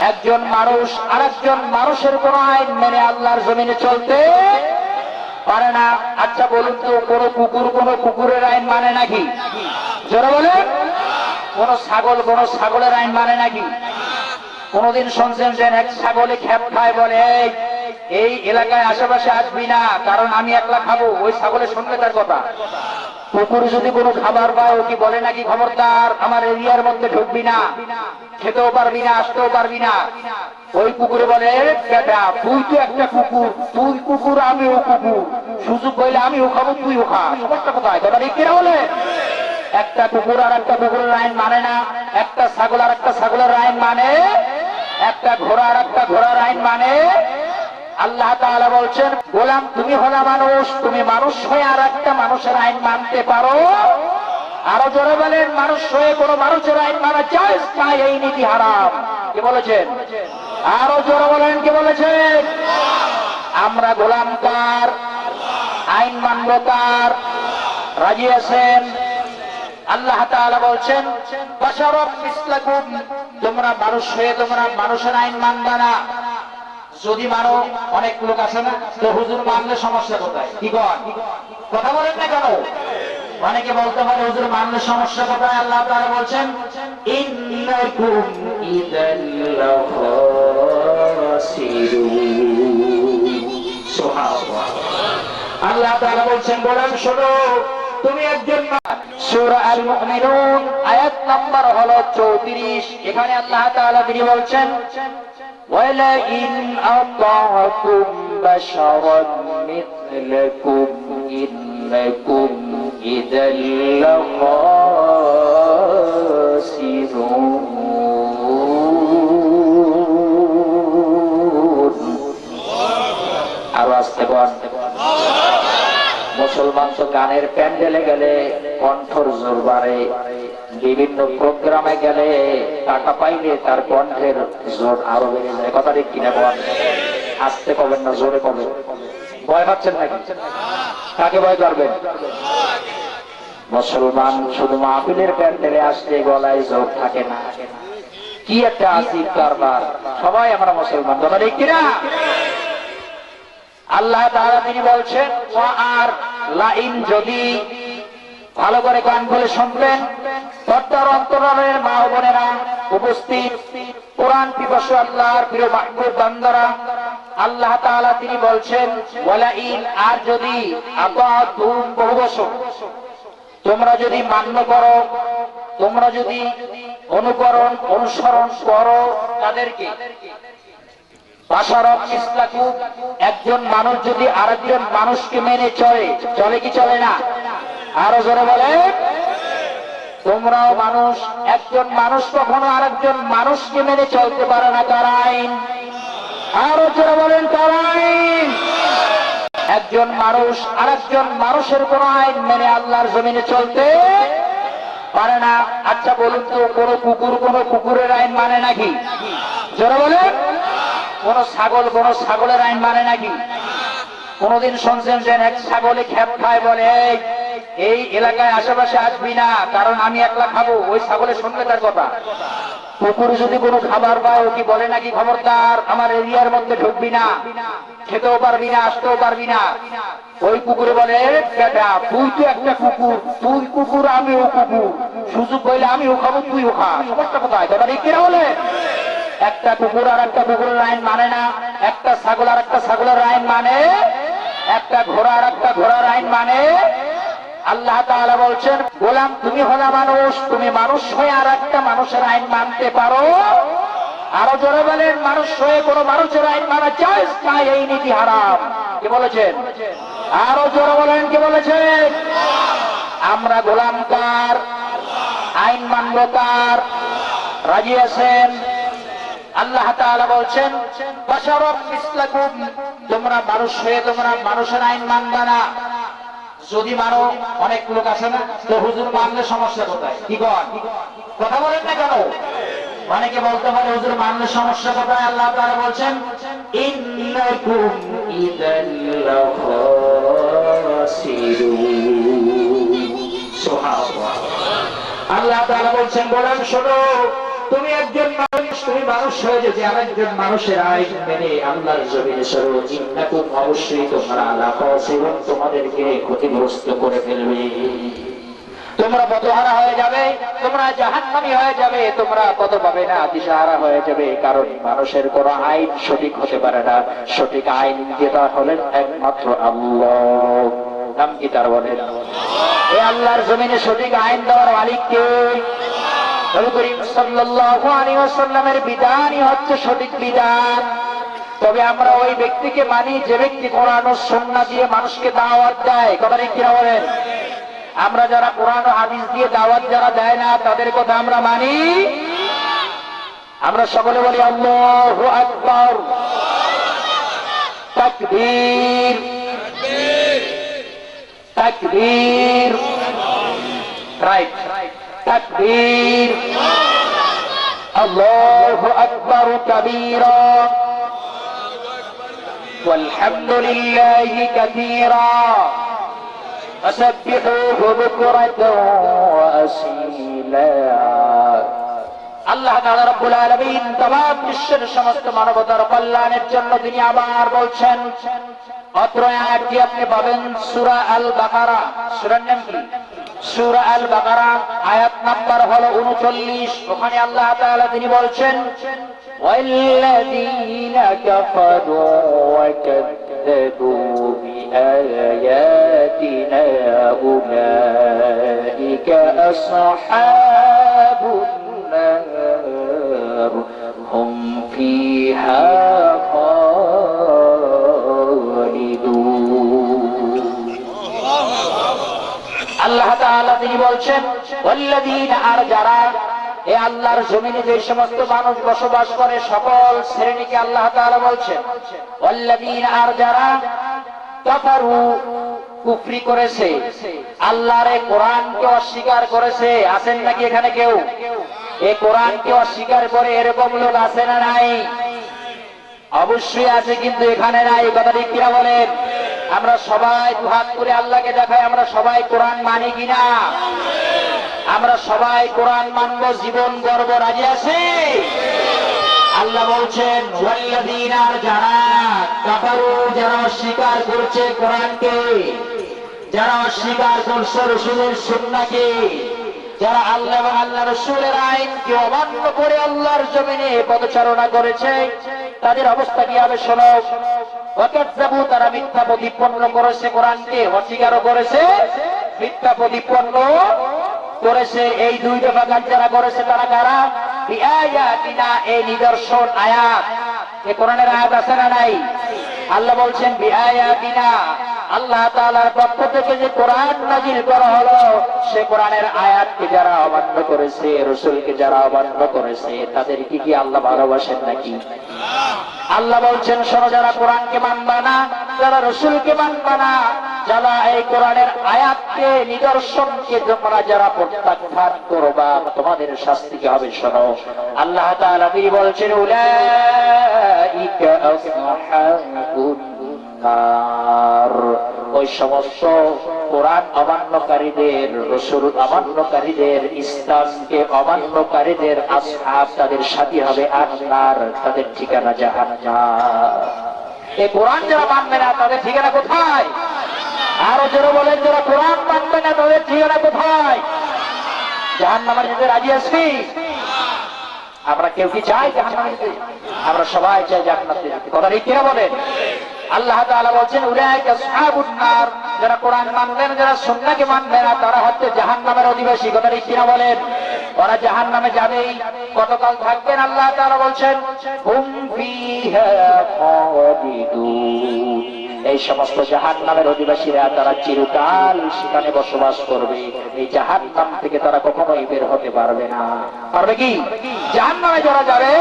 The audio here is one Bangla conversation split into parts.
একজন মানুষ আর একজন মানুষের কোন আইন মেনে আল্লাহর জমিনে চলতে পারে না। আচ্ছা বলুন তো কোন কুকুর কোন কুকুরের আইন মানে নাকি? যারা বলে কোন ছাগল কোন ছাগলের আইন মানে নাকি? কোনদিন শুনছেন যে এক ছাগলে খেপ খায় বলে "এই, এলাকায় আশেপাশে আসবি না কারণ আমি একলা খাব। ওই ছাগলে শুনবে তার কথা। কুকুর যদি কোনো খাবার পায়, ও কি বলে নাকি, খবরদার, আমার এরিয়ার মধ্যে ঢুকবি না। খেতেও পারবি না, আসতেও পারবি না। ওই কুকুরে বলে, বেটা, তুই তো একটা কুকুর, তুই কুকুর, আমিও কুকুর। সুযোগ পাইলে আমিও খাব, তুইও খা সমস্যা কোথায়? কথা ঠিক কিনা বলে? একটা কুকুর আর একটা কুকুরের আইন মানে না। একটা ছাগল আর একটা ছাগলের আইন মানে একটা ঘোড়া আর একটা ঘোড়ার আইন মানে আল্লাহ তাআলা বলছেন, গোলাম, তুমি হলা মানুষ, তুমি মানুষ হয়ে আর একটা মানুষের আইন মানতে পারো। আরও জোরে বলেন, মানুষ হয়ে কোনো মানুষের আইন মানা চাই না এই নীতি হারাম। কি বলেছেন? আরও জোরে বলেন, কি বলেছেন? আমরা গোলাম কার? আইন মানব কার? রাজি আছেন? আল্লাহ তাআলা বলছেন বাশারুম মিসলাকুম, তোমরা মানুষ হয়ে তোমরা মানুষের আইন মানবা না। যদি মানো অনেক লোক আছে না, তো হুজুর মানলে সমস্যা কোথায়? কি কন? কথা বলেন না কেন? অনেকে বলতে পারে, হুজুর মানলে সমস্যা কোথায়? আল্লাহ তাআলা বলছেন আল্লাহ তাআলা বলছেন বলেন শোনো, তুমি একজন আয়াত নাম্বার হলো 34 এখানে আল্লাহ তাআলা তিনি বলছেন ولئن أطعتم بشرا مثلكم إنكم إذا لخاسرون আরো আসতে বল মুসলমান তো গানের প্যান্ডেলে গেলে কণ্ঠর জোর বাড়ে বিভিন্ন প্রোগ্রামে গেলে টাকা পাইলে তার কণ্ঠের জোর আরও বেড়ে যায়। কথা ঠিক কিনা বল? আসতে পাবেন না, জোরে পাবেন ভয় পাচ্ছেন নাকি? কাকে ভয় করবেন মুসলমান শুধু মাহফিলের প্যান্ডেলে আসলে গলায় জোর থাকে না। কি একটা আসিফ কারবার। সবাই আমরা মুসলমান, কথা ঠিক কিনা? আল্লাহ তাআলা তিনি বলছেন আর লাইন যদি ভালো করে গান বলে শুনবেন। পর্দার অন্তরালের মা বোনেরা উপস্থিত। কোরআন পিপাসু আল্লাহর প্রিয় মাহবুব বান্দারা, আল্লাহ তাআলা তিনি বলছেন ওয়ালা ইন আর যদি আতাতুম বহু বছর তোমরা যদি মান্য করো, তোমরা যদি অনুকরণ, অনুসরণ করো তাদেরকে। বাসারক ইসলাকু একজন মানুষ যদি আরেকজন মানুষকে মেনে চলে চলে কি চলে না? আরও জোরে বলে তোমরাও মানুষ, একজন মানুষ কখনো আরেকজন মানুষকে মেনে চলতে পারে না, তার আইন। আরও জোরে বলেন, তার আইন। একজন মানুষ আরেকজন মানুষের কোন আইন মেনে আল্লাহর জমিনে চলতে পারে না। আচ্ছা বলুন তো, কোন কুকুর কোন কুকুরের আইন মানে নাকি? জোরে বলেন। কোন ছাগল কোন ছাগলের আইন মানে নাকি? কোনদিন শুনছেন যে এক ছাগলে খেপ খায়, বলে "এই, এই এলাকায় আশেপাশে আসবি না কারণ আমি একলা খাব। ওই ছাগলে শুনবে তার কথা। কুকুর যদি কোনো খাবার পায় ও কি বলে নাকি খবরদার আমার এরিয়ার মধ্যে ঢুকবি না। খেতেও পারবি না আসতেও পারবি না। ওই কুকুরে বলে বেটা তুই তো একটা কুকুর তুই কুকুর আমিও কুকুর। সুযোগ পাইলে আমিও খাব তুই তুইও খা। সমস্যা কোথায়? কথা ঠিক কিনা বলে একটা কুকুর আর একটা কুকুরের আইন মানে না। একটা ছাগল আর একটা ছাগলের আইন মানে একটা ঘোড়া আর একটা ঘোড়ার আইন মানে আল্লাহ তাআলা বলছেন, গোলাম, তুমি হলা মানুষ, তুমি মানুষ হয়ে আর একটা মানুষের আইন মানতে পারো। আরও জোরে বলেন, মানুষ হয়ে কোনো মানুষের আইন মানা চাই না এই নীতি হারাম। কি বলেছেন? আরও জোরে বলেন, কি বলেছেন? আমরা গোলাম কার? আইন মানব কার? রাজি আছেন? আল্লাহ তাআলা বলছেন বাশারুম মিসলাকুম, তোমরা মানুষ হয়ে তোমরা মানুষের আইন মানবা না। যদি মানো অনেক লোক আছে না, তো হুজুর মানলে সমস্যা কোথায়? কি কথা বলেন না কেন? অনেকে বলতে পারে, হুজুর মানলে সমস্যা কোথায়? আল্লাহ তাআলা বলছেন আল্লাহ তাআলা বলছেন, বলেন, শোনো তুমি একজন মানুষ, তুমি মানুষ হয়ে যদি আরেকজন মানুষের আইন মেনে আল্লাহর জমিনে সরো, ইন্নাকুম অবশ্যই তোমরা লাফাস এবং তোমাদেরকে ক্ষতিগ্রস্ত করে ফেলবে। তোমরা পথহারা হয়ে যাবে, তোমরা জাহান্নামী হয়ে যাবে, তোমরা পথ পাবে না দিশাহারা হয়ে যাবে, কারণ মানুষের কোন আইন সঠিক হতে পারে না। সঠিক আইন যেটা হলেন একমাত্র আল্লাহ। নাম কি তার বলেন? এই আল্লাহর জমিনে সঠিক আইন দেওয়ার মালিক কে? নবী বিধানই হচ্ছে সঠিক বিধান। তবে আমরা ওই ব্যক্তিকে মানি, যে ব্যক্তি কোরআন ও সুন্নাহ দিয়ে মানুষকে দাওয়াত দেয়। কথা ঠিক কিনা বলেন? আমরা যারা কোরআন ও হাদিস দিয়ে দাওয়াত যারা দেয় না, তাদের কথা আমরা মানি? আমরা সকলে বলি আল্লাহু আকবার। রাইট। তাকবীর আল্লাহু আকবার কাবীরা والحمد لله كثيرا. فسبحوه بكرة وأصيلا. আল্লাহ তাআলা রব্বুল আলামিন তমাম বিশ্বের সমস্ত মানবতার কল্যাণের জন্য তিনি আবার বলছেন অত্র আয়াতটি আপনি পাবেন সূরা আল বাকারা সূরার নাম কি? সূরা আল বাকারা আয়াত নাম্বার হলো 39 ওখানে আল্লাহ তাআলা তিনি বলছেন والذين كفروا وكذبوا بآياتنا أولئك أصحاب النار هم فيها আল্লাহ তিনি বলছেন, ওয়াল্লাযীনা আর যারা এ আল্লাহর জমিনে যে সমস্ত মানুষ বসবাস করে, সকল শ্রেণীকে আল্লাহ তাআলা বলছেন, ওয়াল্লাযীনা আর যারা কাফারু, কুফরি করেছে, আল্লাহর কোরআনকে অস্বীকার করেছে, আছেন নাকি এখানে কেউ? এই কোরআনকে অস্বীকার করে এরকম লোক আছে না নাই? অবশ্যই আছে, কিন্তু এখানে নাই কথা ঠিক কিনা বলেন? আমরা সবাই দুহাত করে আল্লাহকে দেখাই, আমরা সবাই কোরআন মানি কিনা? আমরা সবাই কোরআন মানব, জীবন, গর্ব, রাজি আছি? আল্লাহ বলছেন, ওয়াল্লাযীন আর যারা কাফারু, যারা অস্বীকার করছে কোরআনকে, যারা অস্বীকার করছে রসুলের সুন্নাহকে, যারা আল্লাহ আল্লাহ রসুলের আইনকে অমান্য করে আল্লাহর জমিনে পদচারণা করেছে, তাদের অবস্থা কি হবে, শোনো। ওয়াকাজ্জাবু তারা মিথ্যা প্রতিপন্ন করেছে কোরআনকে, অস্বীকারও করেছে, মিথ্যা প্রতিপন্ন করেছে। এই দুই দফা কাজ যারা করেছে তারা কারা? বিআয়াতিনা, এই নিদর্শন আয়াত। এ কোরআনের আয়াত আছে না নাই? আল্লাহ বলছেন, বিআয়াতিনা। আল্লাহ তাআলার পক্ষ থেকে যে কোরআন নাজিল করা হলো, সে কোরআনের আয়াতকে যারা অমান্য করেছে, রসুলকে যারা অমান্য করেছে তাদের কি কি আল্লাহ ভালোবাসেন নাকি? আল্লাহ বলছেন, শোনো, যারা কোরআনকে মানবা না, যারা রসুলকে মানবা না, যারা এই কোরআনের আয়াতকে, নিদর্শনকে তোমরা যারা প্রত্যাখ্যান করবা, তোমাদের শাস্তি কি হবে, শোনো। আল্লাহ তিনি বলছেন, উলাইকা নার ওই সমস্ত কোরআন অমান্যকারীদের, রসুল অমান্যকারীদের, ইসলামকে অমান্যকারীদের আসহাব তাদের সাথী হবে আন্নার তাদের ঠিকানা জাহান্নাম। এই কোরআন যারা মানবে না, তাদের ঠিকানা কোথায়? আরও যারা বলেন, যারা কোরআন মানবে না, তাদের ঠিকানা কোথায়? জাহান্নামের যেতে রাজি আছি? আমরা কেউ কি চাই জাহান্নামে যেতে আমরা সবাই চাই জান্নাতে যেতে কথা ঠিক কিনা বলেন? আল্লাহ তাআলা বলছেন, উলাইকা আসহাবুন যারা কোরআন মানবে না যারা সুন্নাহকে মানবে না তারা হচ্ছে জাহান্নামের অধিবাসী। কথা ঠিক কিনা বলেন? ওরা জাহান্নামে যাবেই। কতকাল থাকবেন আল্লাহ তাআলা বলছেন এই সমস্ত জাহান নামের অধিবাসীরা, তারা চিরকাল সেখানে বসবাস করবে। এই জাহান নাম থেকে তারা কখনোই বের হতে পারবে না। পারবে কি? জাহান নামে যারা যাবে,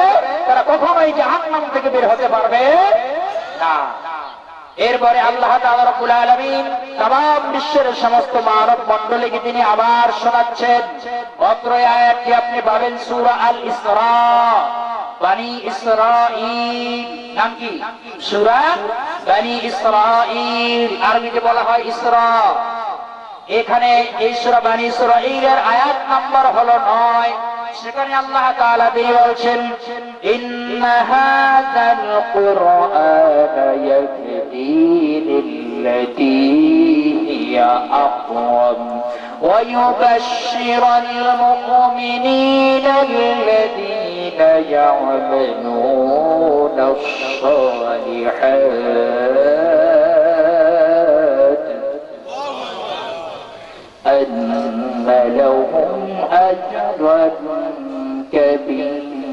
তারা কখনোই জাহান নাম থেকে বের হতে পারবে না। এরপরে আল্লাহ তাবরকুল আলমিন তাম বিশ্বের সমস্ত মানব মন্ডলীকে তিনি আবার শোনাচ্ছেন। অত্র আয়াতটি আপনি পাবেন সুরা আল ইসর বানি ইসরাঈল। সুরা বানি বলা হয় এখানে এই সুরা বানি ইসরাঈলের আয়াত নাম্বার হলো নয়। সেখানে আল্লাহ তাআলা তিনি বলছেন ইন্না হাযাল কুরআনা ইয়াহদি লিল্লাতী হিয়া আকওয়াম ويبشر المؤمنين الذين يعملون الصالحات أن لهم أجرا كبيرا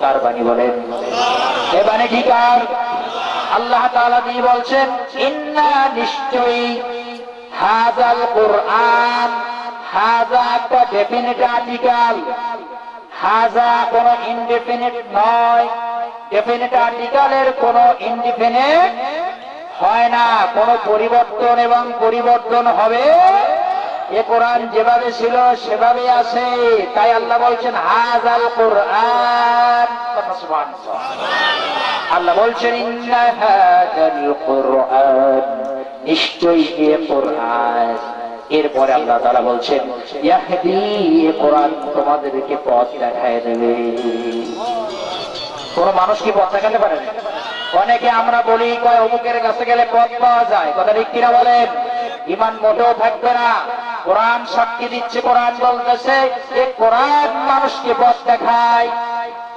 কার বাণী বলেন এ বাণী কি কার আল্লাহ তাআলা তিনি বলছেন ইন্না নিশ্চয়ই হাজাল কোরআন হাজা একটা ডেফিনিট আর্টিকেল হাজা কোন ইনডেফিনিট নয় ডেফিনিট আর্টিকেলের কোন ইনডিফিনিট হয় না, কোন পরিবর্তন এবং পরিবর্তন হবে। এ কোরআন যেভাবে ছিল, সেভাবে আছে। তাই আল্লাহ বলছেন হাজাল কোরআন। আল্লাহ বলছেন নিশ্চয়ই এ কোরআন। এরপরে আল্লাহ তারা বলছেন কোরআন তোমাদেরকে পথ দেখায় দেবে। কোন মানুষ কি পথ দেখাতে পারে? না? অনেকে আমরা বলি, কয়, অমুকের কাছে গেলে পথ পাওয়া যায়। কথা ঠিক কিনা বলেন? ইমান মোটেও থাকবে না। কোরআন সাক্ষী দিচ্ছে, কোরআন বলতেছে, এ কোরআন মানুষকে পথ দেখায়।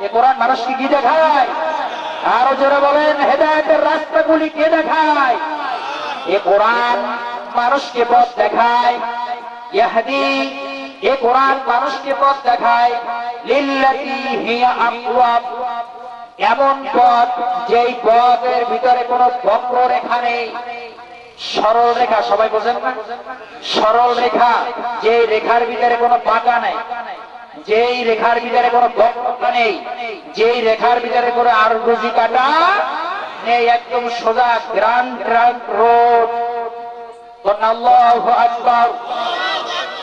এ কোরআন মানুষকে কি দেখায়? আরও জোরে বলেন, হেদায়তের রাস্তাগুলি কে দেখায়? এ কোরআন মানুষকে পথ দেখায়। ইয়াহদি, এ কোরআন মানুষকে পথ দেখায়। লিল্লাতি হিয়া আকওয়াম এমন পথ, যেই পথের ভিতরে কোনো বক্র রেখা নেই। সরল রেখা, সবাই বোঝেন না? সরল রেখা যে রেখার ভিতরে কোনো পাকা নেই, যেই রেখার ভিতরে কোনো বক্রতা নেই, যেই রেখার ভিতরে কোনো আরগুজি কাটা নেই, একদম সোজা, গ্রান্ড ট্রাঙ্ক রোড। আল্লাহু আকবার।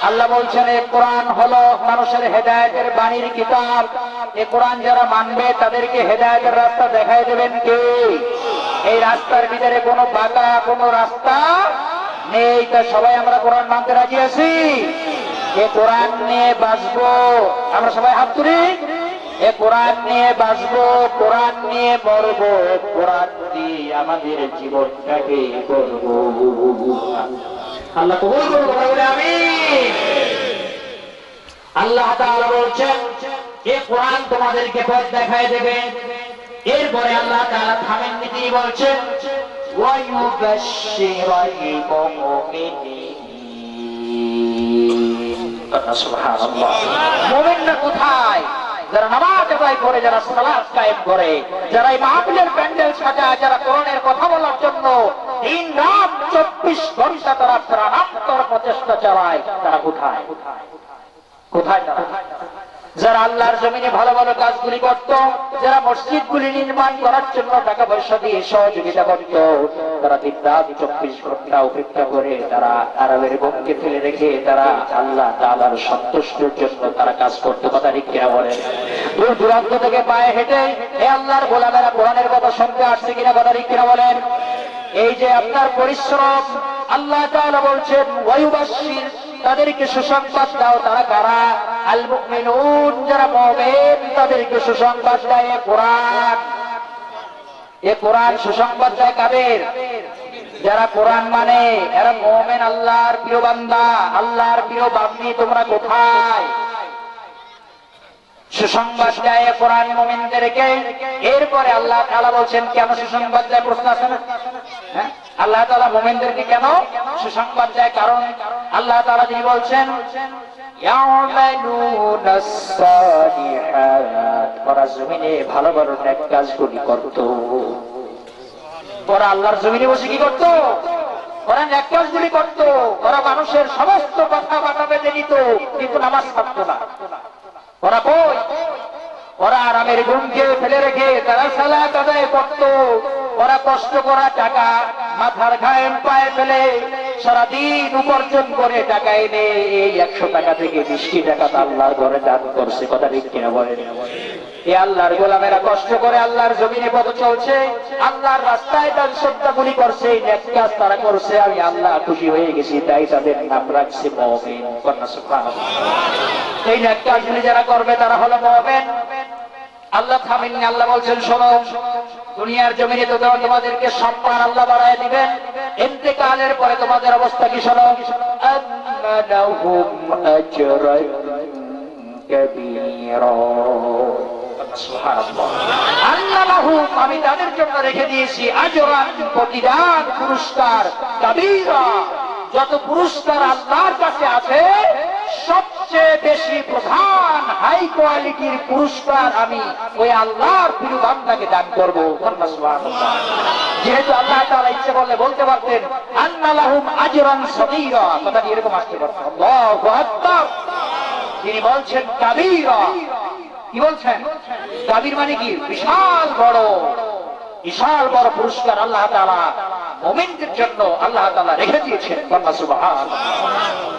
আল্লাহ বলছেন, এ কোরআন হলো মানুষের হেদায়েতের বাণীর কিতাব। এ কোরআন যারা মানবে, তাদেরকে হেদায়েতের রাস্তা দেখাই দেবেন কে? এই রাস্তার ভিতরে কোনো বাঁকা, কোনো রাস্তা নেই। তা সবাই আমরা কোরআন মানতে রাজি আছি? এ কোরআন নিয়ে বাঁচবো। আমরা সবাই হাত তুলি? এ কোরআন নিয়ে বাঁচবো, কোরআন নিয়ে মরবো, কোরআন দিয়ে আমাদের জীবনটাকে করব আল্লাহ কবুল করুন কথা বলে আমি আল্লাহ তাআলা বলছেন এ কোরআন তোমাদেরকে পথ দেখায় দেবে। এরপরে আল্লাহ তাআলা থামেননি তিনি বলছেন মুমিনিন। সুবহানাল্লাহ। কোথায়? যারা নামাজ আদায় করে, যারা সালাত কায়েম করে, যারা এই মাহফিলের প্যান্ডেল সাজায়, যারা কোরআনের কথা বলার জন্য দিন রাত চব্বিশ ঘণ্টা তারা প্রাণান্তর প্রচেষ্টা চালায়, তারা কোথায়? কোথায় তারা? যারা আল্লাহর জমিনে ভালো ভালো কাজগুলি করত, যারা মসজিদগুলি নির্মাণ করার জন্য টাকা পয়সা দিয়ে সহযোগিতা করত, তারা দিন রাত চব্বিশ ঘণ্টা উপেক্ষা করে তারা আরবের বোমকে ফেলে রেখে তারা আল্লাহ তালার সন্তুষ্টের জন্য তারা কাজ করতে। কথা কিনা বলেন? দূর দূরান্ত থেকে পায়ে হেঁটে এ আল্লাহর গোলামেরা কোরআনের কথা শুনতে আসছে কিনা? কথা কিনা বলেন? এই যে আপনার পরিশ্রম, আল্লাহ বলছেন, ওয়ায়ুবাশশির, তাদেরকে সুসংবাদ দাও তারা কারা? আল মুমিনুন যারা মুমিন, তাদেরকে সুসংবাদ দেয় কোরআন। এ কোরআন সুসংবাদ দেয় কাদের? যারা কোরআন মানে এরা মুমিন আল্লাহর প্রিয় বান্দা, আল্লাহর প্রিয় বান্দি, তোমরা কোথায়? সুসংবাদ দেয় কোরআন মোমিনদেরকে। এরপরে আল্লাহ তালা বলছেন কেন সুসংবাদ দেয় প্রশ্ন আছে না? হ্যাঁ? আল্লাহ তালা মোমিনদেরকে কেন সুসংবাদ দেয়? কারণ আল্লাহ তালা তিনি বলছেন কিন্তু নামাজ থাকতো না। আরামের ঘুমকে ফেলে রেখে তারা সালাত আদায় করত। ওরা কষ্ট করা টাকা মাথার ঘায়েম পায়ে ফেলে সারাদিন উপার্জন করে টাকা এনে এই একশো টাকা থেকে বৃষ্টি টাকা তো আল্লাহর ঘরে দান করছে, কথা ঠিক কিনা বলেন? এ আল্লাহর গোলামেরা কষ্ট করে আল্লাহর জমিনে পথ চলছে, আল্লাহর রাস্তায় সত্যাগুলি করছে কাজ তারা করছে, আমি আল্লাহ খুশি হয়ে গেছি, তাই তাদের নাম রাখছে কন্যা। এই কাজগুলি যারা করবে তারা হলো মহমেন আল্লাহ থামেননি, আল্লাহ বলছেন, শোনো, দুনিয়ার জমিনে তো তোমাদেরকে সম্মান আল্লাহ বাড়ায় দিবেন। ইন্তেকালের পরে তোমাদের অবস্থা কি, শোনো? আমি তাদের জন্য রেখে দিয়েছি আজরান, প্রতিদান, পুরস্কার যত পুরস্কার আল্লাহর কাছে আছে, সবচেয়ে বেশি প্রধান হাই কোয়ালিটির পুরস্কার আমি ওই আল্লাহর প্রিয় বান্দাকে দান করব। যেহেতু আল্লাহ তাআলা ইচ্ছে করলে বলতে পারতেন আন্নালাহুম আজরান সগীরা। এরকম আসতে পারত। আল্লাহু আকবার। তিনি বলছেন, কাবীরা। কি বলছেন? কাবির মানে কি? বিশাল বড়। বিশাল বড় পুরস্কার আল্লাহ তাআলা মুমিনদের জন্য আল্লাহ তাআলা রেখে দিয়েছেন। কন্যা সুবহানাল্লাহ